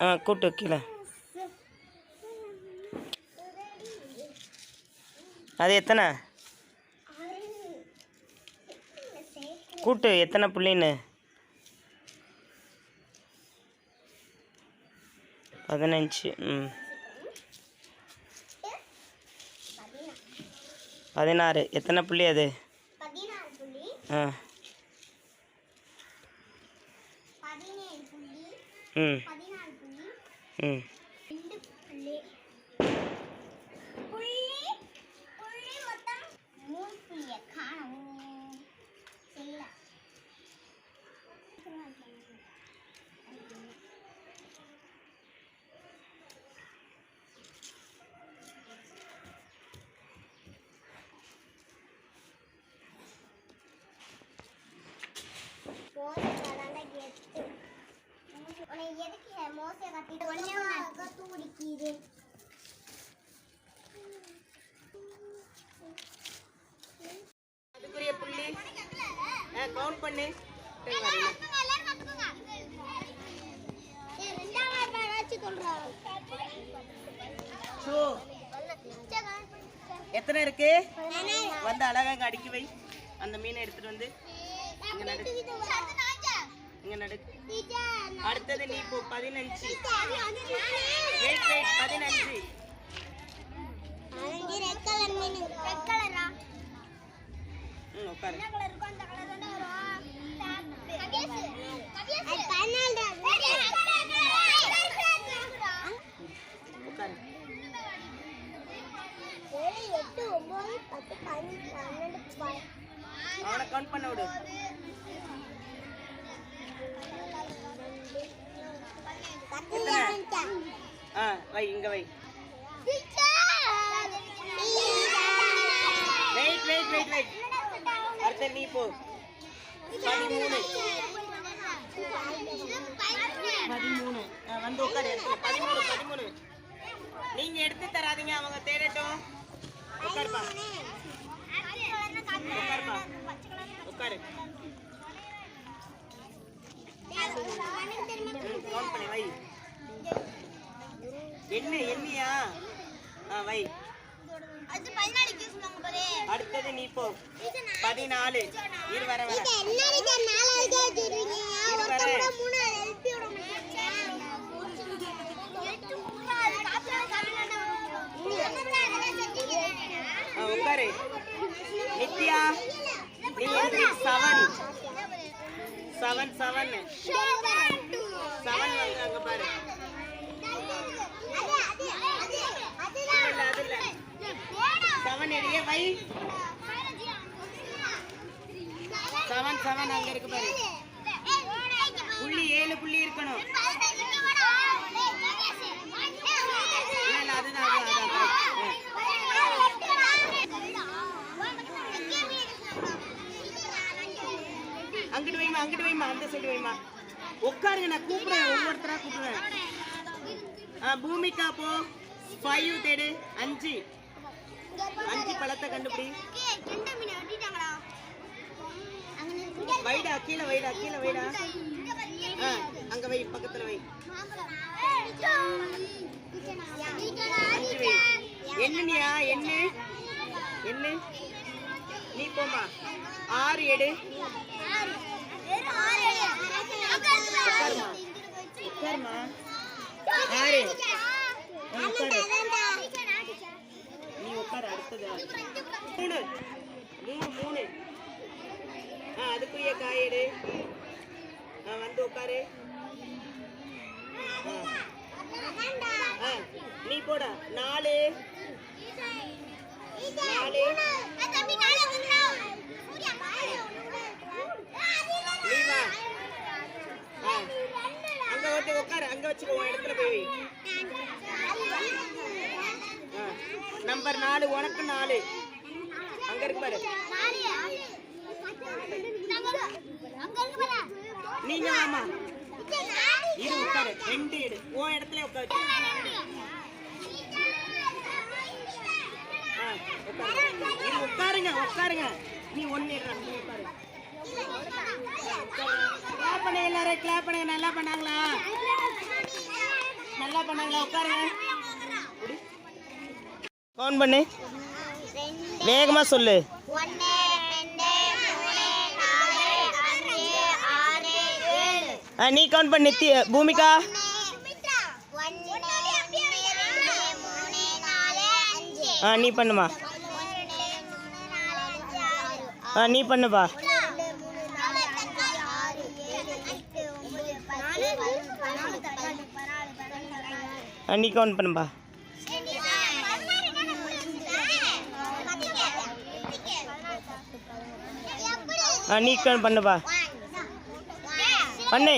ஆ கூட்டு கீழே. அது எத்தனை? கூட்டு எத்தனை புள்ளின்னு? பதினஞ்சு ம். பதினாறு. எத்தனை புள்ளி அது? ஆ. ம். ம் ரெண்டு புள்ளி புள்ளி புள்ளி மொத்தம் மூணு புள்ளிய காணும் செய்யல உன்னை எதுக்கு மோச கட்டிட்டு ஒன்னே கத்து குடிக்குது அதுக்குரிய புள்ளி கவுண்ட் பண்ணு. எத்தனை இருக்கு? வந்து அழகாக அடுக்கி வை. அந்த மீனை எடுத்துட்டு வந்து இங்க நடு. இங்க நடு. அடுத்தது நீ இப்போ பதினஞ்சு. வெயிட் வெயிட் பதினஞ்சு ரெட் கலர் மீன் ரெட் கலரா ம் உட்காரு என்ன கலர் இருக்கோ அந்த கலர் தானே வரும் கபியஸ் கபியஸ் அது பண்ணால்டா உட்காரு ஏழு எட்டு ஒன்பது பத்து பதினஞ்சு பன்னெண்டு அவனை கவுண்ட் பண்ண விடு. ஆ வை இங்க வை. வெயிட் வெயிட் வெயிட் வெயிட் அடுத்த நீ போ. பதிமூணு. பதிமூணு. வந்து உட்காரு பதிமூணு பதிமூணு. நீங்க எடுத்து தராதீங்க அவங்க தேட உட்காருப்பா. உட்காரு. கவுண்ட் பண்ணி வை. என்ன ஆ வை. அடுத்தது நீ போ. பதினாலு. இரு வர வர. ஆ, நித்யா நீ entry seven seven seven seven வந்து பாரு. செவன் எடியே வை. செவன் செவன் அங்க இருக்கு பாரு. புள்ளி ஏழு புள்ளி இருக்கணும். அங்கிட்டு வைமா அங்கிட்டு வைமா அந்த சைடு வைமா உட்காருங்க நான் கூப்பிடுறேன் ஒவ்வொருத்தரா கூப்பிடுறேன். ஆ பூமிகா போ. ஃபைவ் தேடு அஞ்சு. அஞ்சு பழத்தை கண்டுபிடி. வைடா கீழே வைடா கீழே வைடா. ஆ அங்க வை பக்கத்துல வை. அஞ்சு வை என்னனியா என்ன? என்ன? நீ போமா ஆறு எடு. உட்காருமா ஆறு நீ உட்காரு அடுத்தது ஆறு. மூணு மூணு மூணு ஆ அதுக்குரிய காய் எடு ஆ வந்து உட்காரு ஆ நீ போடா நாலு நாலு நீ வா ஆ அங்க வந்து உட்காரு அங்க வச்சுக்கோ உன் இடத்துல போய் வை நம்பர் நாலு உனக்கு நாலு. அங்க இருக்கு பாரு. நீங்க ஆமா இரு உட்காரு. ரெண்டு எடு. உன் இடத்துல உட்காரு. ஆ உட்காருங்க உட்காருங்க. நீ ஒன்னு உட்காரு. கிளாப் பண்ண எல்லாரும் கிளாப் பண்ணுங்க. நல்லா பண்ணாங்களா? நல்லா பண்ணாங்களா உட்காருங்க. கவுண்ட் பண்ணு. வேகமா சொல்லு. நீ கவுண்ட் பண்ணு தி- பூமிகா. ஆ நீ பண்ணுமா. ஆ நீ பண்ணுப்பா ரெண்டு மூணு நாலு அஞ்சு ஆறு ஏழு எட்டு ஒன்பது பத்து பதினொன்று பன்னெண்டு பதிமூணு பதினாலு பதினஞ்சு பதினாறு ஆ நீ கவுண்ட் பண்ணுப்பா நீ கவுண்ட் பண்ணுப்பா பண்ணு